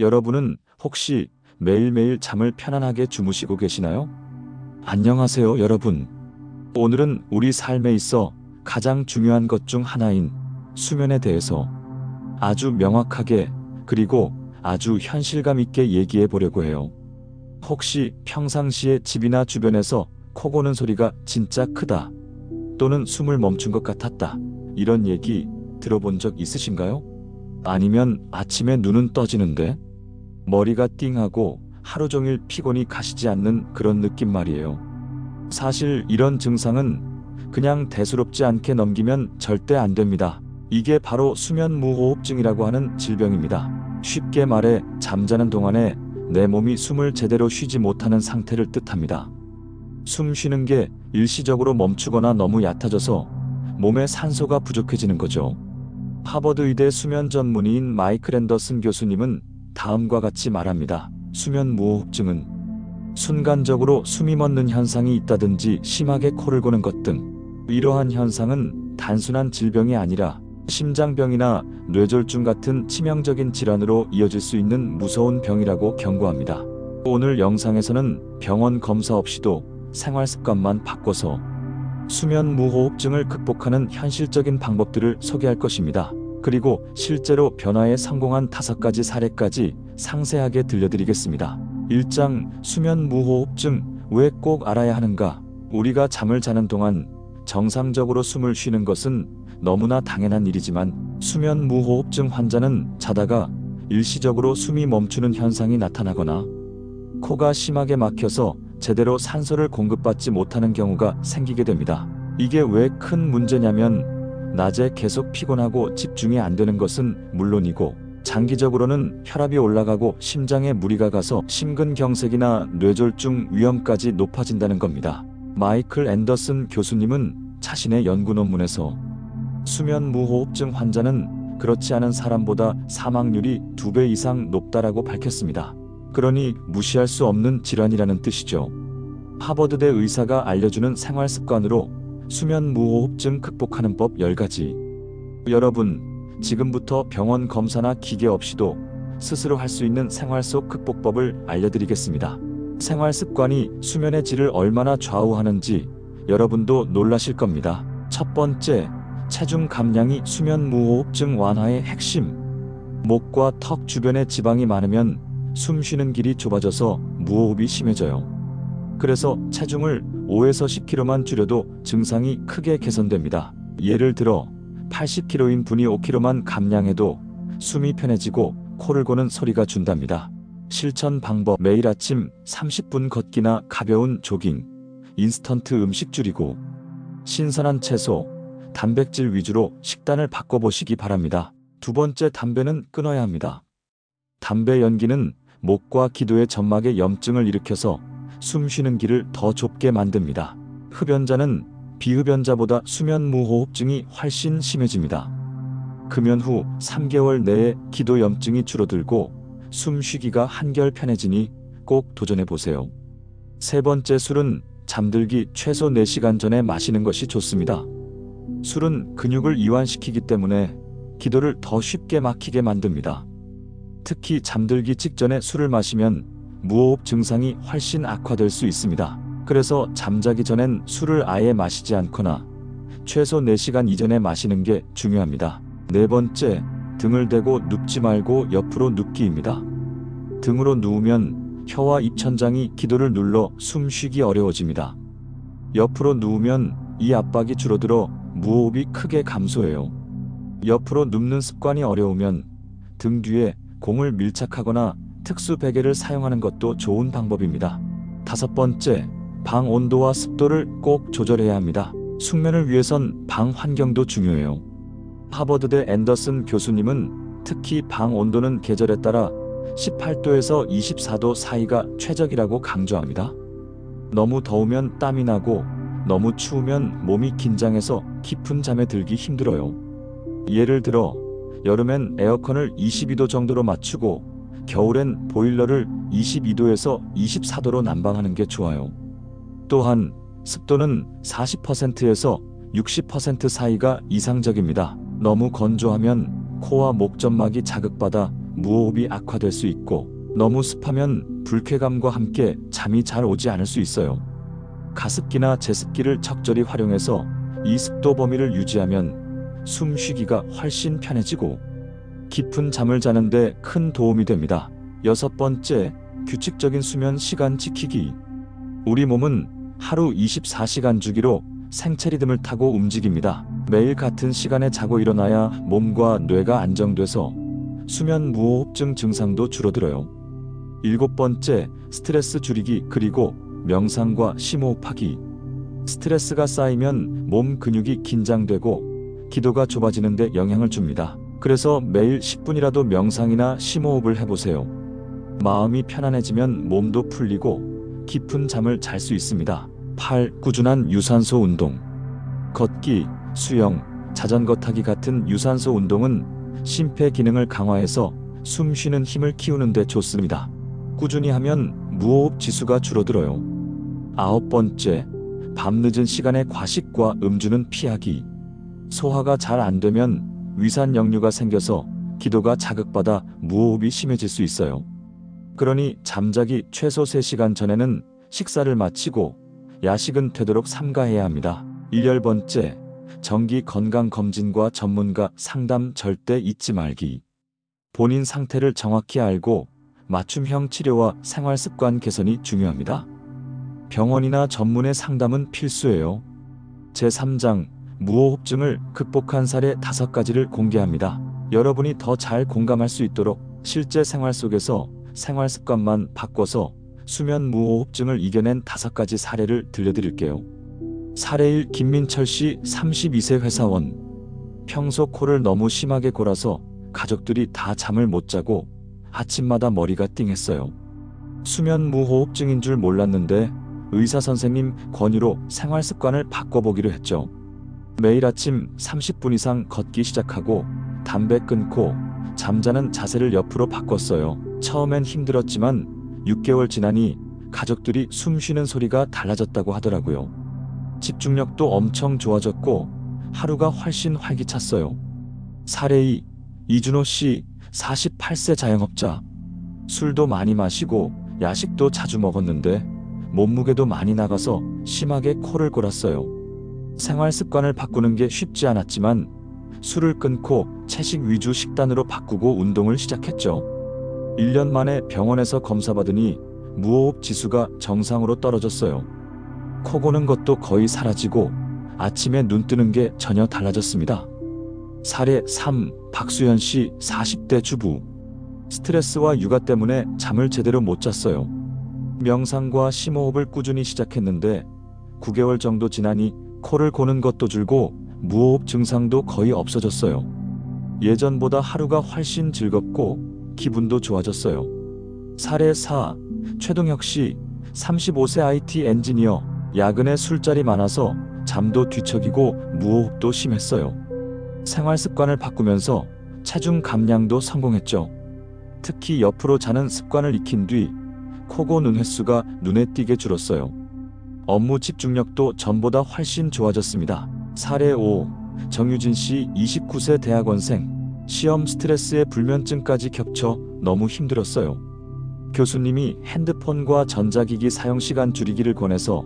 여러분은 혹시 매일매일 잠을 편안하게 주무시고 계시나요? 안녕하세요, 여러분. 오늘은 우리 삶에 있어 가장 중요한 것 중 하나인 수면에 대해서 아주 명확하게 그리고 아주 현실감 있게 얘기해 보려고 해요. 혹시 평상시에 집이나 주변에서 코 고는 소리가 진짜 크다 또는 숨을 멈춘 것 같았다 이런 얘기 들어본 적 있으신가요? 아니면 아침에 눈은 떠지는데 머리가 띵하고 하루 종일 피곤이 가시지 않는 그런 느낌 말이에요. 사실 이런 증상은 그냥 대수롭지 않게 넘기면 절대 안 됩니다. 이게 바로 수면 무호흡증이라고 하는 질병입니다. 쉽게 말해 잠자는 동안에 내 몸이 숨을 제대로 쉬지 못하는 상태를 뜻합니다. 숨 쉬는 게 일시적으로 멈추거나 너무 얕아져서 몸에 산소가 부족해지는 거죠. 하버드 의대 수면 전문의인 마이클 앤더슨 교수님은 다음과 같이 말합니다. 수면 무호흡증은 순간적으로 숨이 멎는 현상이 있다든지 심하게 코를 고는 것 등 이러한 현상은 단순한 질병이 아니라 심장병이나 뇌졸중 같은 치명적인 질환으로 이어질 수 있는 무서운 병이라고 경고합니다. 오늘 영상에서는 병원 검사 없이도 생활 습관만 바꿔서 수면 무호흡증을 극복하는 현실적인 방법들을 소개할 것입니다. 그리고 실제로 변화에 성공한 다섯 가지 사례까지 상세하게 들려드리겠습니다. 1장 수면 무호흡증 왜 꼭 알아야 하는가? 우리가 잠을 자는 동안 정상적으로 숨을 쉬는 것은 너무나 당연한 일이지만 수면 무호흡증 환자는 자다가 일시적으로 숨이 멈추는 현상이 나타나거나 코가 심하게 막혀서 제대로 산소를 공급받지 못하는 경우가 생기게 됩니다. 이게 왜 큰 문제냐면 낮에 계속 피곤하고 집중이 안 되는 것은 물론이고 장기적으로는 혈압이 올라가고 심장에 무리가 가서 심근경색이나 뇌졸중 위험까지 높아진다는 겁니다. 마이클 앤더슨 교수님은 자신의 연구 논문에서 수면 무호흡증 환자는 그렇지 않은 사람보다 사망률이 두 배 이상 높다라고 밝혔습니다. 그러니 무시할 수 없는 질환이라는 뜻이죠. 하버드대 의사가 알려주는 생활 습관으로 수면 무호흡증 극복하는 법 10가지. 여러분, 지금부터 병원 검사나 기계 없이도 스스로 할 수 있는 생활 속 극복법을 알려드리겠습니다. 생활 습관이 수면의 질을 얼마나 좌우하는지 여러분도 놀라실 겁니다. 첫 번째, 체중 감량이 수면 무호흡증 완화의 핵심. 목과 턱 주변에 지방이 많으면 숨 쉬는 길이 좁아져서 무호흡이 심해져요. 그래서 체중을 5에서 10kg만 줄여도 증상이 크게 개선됩니다. 예를 들어 80kg인 분이 5kg만 감량해도 숨이 편해지고 코를 고는 소리가 준답니다. 실천 방법 매일 아침 30분 걷기나 가벼운 조깅, 인스턴트 음식 줄이고 신선한 채소, 단백질 위주로 식단을 바꿔보시기 바랍니다. 두 번째 담배는 끊어야 합니다. 담배 연기는 목과 기도의 점막에 염증을 일으켜서 숨 쉬는 길을 더 좁게 만듭니다. 흡연자는 비흡연자보다 수면 무호흡증이 훨씬 심해집니다. 금연 후 3개월 내에 기도 염증이 줄어들고 숨 쉬기가 한결 편해지니 꼭 도전해 보세요. 세 번째 술은 잠들기 최소 4시간 전에 마시는 것이 좋습니다. 술은 근육을 이완시키기 때문에 기도를 더 쉽게 막히게 만듭니다. 특히 잠들기 직전에 술을 마시면 무호흡 증상이 훨씬 악화될 수 있습니다. 그래서 잠자기 전엔 술을 아예 마시지 않거나 최소 4시간 이전에 마시는 게 중요합니다. 네 번째, 등을 대고 눕지 말고 옆으로 눕기입니다. 등으로 누우면 혀와 입천장이 기도를 눌러 숨 쉬기 어려워집니다. 옆으로 누우면 이 압박이 줄어들어 무호흡이 크게 감소해요. 옆으로 눕는 습관이 어려우면 등 뒤에 공을 밀착하거나 특수 베개를 사용하는 것도 좋은 방법입니다. 다섯 번째, 방 온도와 습도를 꼭 조절해야 합니다. 숙면을 위해선 방 환경도 중요해요. 하버드대 앤더슨 교수님은 특히 방 온도는 계절에 따라 18도에서 24도 사이가 최적이라고 강조합니다. 너무 더우면 땀이 나고 너무 추우면 몸이 긴장해서 깊은 잠에 들기 힘들어요. 예를 들어 여름엔 에어컨을 22도 정도로 맞추고 겨울엔 보일러를 22도에서 24도로 난방하는 게 좋아요. 또한 습도는 40%에서 60% 사이가 이상적입니다. 너무 건조하면 코와 목 점막이 자극받아 무호흡이 악화될 수 있고 너무 습하면 불쾌감과 함께 잠이 잘 오지 않을 수 있어요. 가습기나 제습기를 적절히 활용해서 이 습도 범위를 유지하면 숨 쉬기가 훨씬 편해지고 깊은 잠을 자는데 큰 도움이 됩니다. 여섯 번째, 규칙적인 수면 시간 지키기. 우리 몸은 하루 24시간 주기로 생체 리듬을 타고 움직입니다. 매일 같은 시간에 자고 일어나야 몸과 뇌가 안정돼서 수면 무호흡증 증상도 줄어들어요. 일곱 번째, 스트레스 줄이기 그리고 명상과 심호흡하기. 스트레스가 쌓이면 몸 근육이 긴장되고 기도가 좁아지는데 영향을 줍니다. 그래서 매일 10분이라도 명상이나 심호흡을 해보세요. 마음이 편안해지면 몸도 풀리고 깊은 잠을 잘 수 있습니다. 8. 꾸준한 유산소 운동. 걷기, 수영, 자전거 타기 같은 유산소 운동은 심폐 기능을 강화해서 숨 쉬는 힘을 키우는 데 좋습니다. 꾸준히 하면 무호흡 지수가 줄어들어요. 아홉 번째, 밤늦은 시간에 과식과 음주는 피하기. 소화가 잘 안 되면 위산 역류가 생겨서 기도가 자극받아 무호흡이 심해질 수 있어요. 그러니 잠자기 최소 3시간 전에는 식사를 마치고 야식은 되도록 삼가해야 합니다. 일열 번째, 정기 건강 검진과 전문가 상담 절대 잊지 말기. 본인 상태를 정확히 알고 맞춤형 치료와 생활 습관 개선이 중요합니다. 병원이나 전문의 상담은 필수예요. 제3장 무호흡증을 극복한 사례 5가지를 공개합니다. 여러분이 더 잘 공감할 수 있도록 실제 생활 속에서 생활 습관만 바꿔서 수면 무호흡증을 이겨낸 5가지 사례를 들려드릴게요. 사례 1 김민철 씨 32세 회사원 평소 코를 너무 심하게 골아서 가족들이 다 잠을 못 자고 아침마다 머리가 띵했어요. 수면 무호흡증인 줄 몰랐는데 의사 선생님 권유로 생활 습관을 바꿔보기로 했죠. 매일 아침 30분 이상 걷기 시작하고 담배 끊고 잠자는 자세를 옆으로 바꿨어요. 처음엔 힘들었지만 6개월 지나니 가족들이 숨 쉬는 소리가 달라졌다고 하더라고요. 집중력도 엄청 좋아졌고 하루가 훨씬 활기찼어요. 사례 2 이준호 씨 48세 자영업자 술도 많이 마시고 야식도 자주 먹었는데 몸무게도 많이 나가서 심하게 코를 골았어요. 생활 습관을 바꾸는 게 쉽지 않았지만 술을 끊고 채식 위주 식단으로 바꾸고 운동을 시작했죠. 1년 만에 병원에서 검사받으니 무호흡 지수가 정상으로 떨어졌어요. 코 고는 것도 거의 사라지고 아침에 눈 뜨는 게 전혀 달라졌습니다. 사례 3. 박수현 씨 40대 주부. 스트레스와 육아 때문에 잠을 제대로 못 잤어요. 명상과 심호흡을 꾸준히 시작했는데 9개월 정도 지나니 코를 고는 것도 줄고 무호흡 증상도 거의 없어졌어요. 예전보다 하루가 훨씬 즐겁고 기분도 좋아졌어요. 사례 4. 최동혁 씨 35세 IT 엔지니어 야근에 술자리 많아서 잠도 뒤척이고 무호흡도 심했어요. 생활 습관을 바꾸면서 체중 감량도 성공했죠. 특히 옆으로 자는 습관을 익힌 뒤 코고 눈 횟수가 눈에 띄게 줄었어요. 업무 집중력도 전보다 훨씬 좋아졌습니다. 사례 5. 정유진 씨 29세 대학원생 시험 스트레스에 불면증까지 겹쳐 너무 힘들었어요. 교수님이 핸드폰과 전자기기 사용 시간 줄이기를 권해서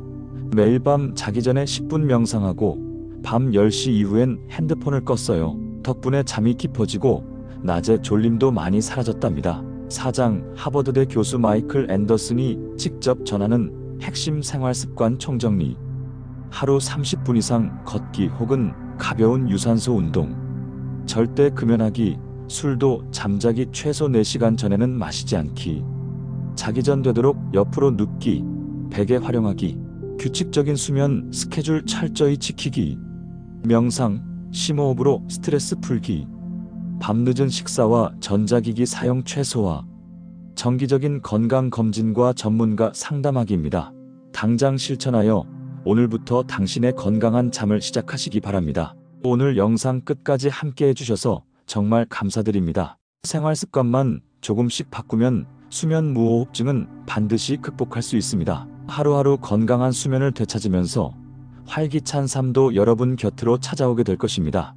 매일 밤 자기 전에 10분 명상하고 밤 10시 이후엔 핸드폰을 껐어요. 덕분에 잠이 깊어지고 낮에 졸림도 많이 사라졌답니다. 사장 하버드대 교수 마이클 앤더슨이 직접 전하는 핵심 생활 습관 총정리. 하루 30분 이상 걷기 혹은 가벼운 유산소 운동. 절대 금연하기, 술도 잠자기 최소 4시간 전에는 마시지 않기. 자기 전 되도록 옆으로 눕기, 베개 활용하기, 규칙적인 수면 스케줄 철저히 지키기, 명상, 심호흡으로 스트레스 풀기, 밤늦은 식사와 전자기기 사용 최소화, 정기적인 건강 검진과 전문가 상담하기입니다. 당장 실천하여 오늘부터 당신의 건강한 잠을 시작하시기 바랍니다. 오늘 영상 끝까지 함께 해주셔서 정말 감사드립니다. 생활 습관만 조금씩 바꾸면 수면 무호흡증은 반드시 극복할 수 있습니다. 하루하루 건강한 수면을 되찾으면서 활기찬 삶도 여러분 곁으로 찾아오게 될 것입니다.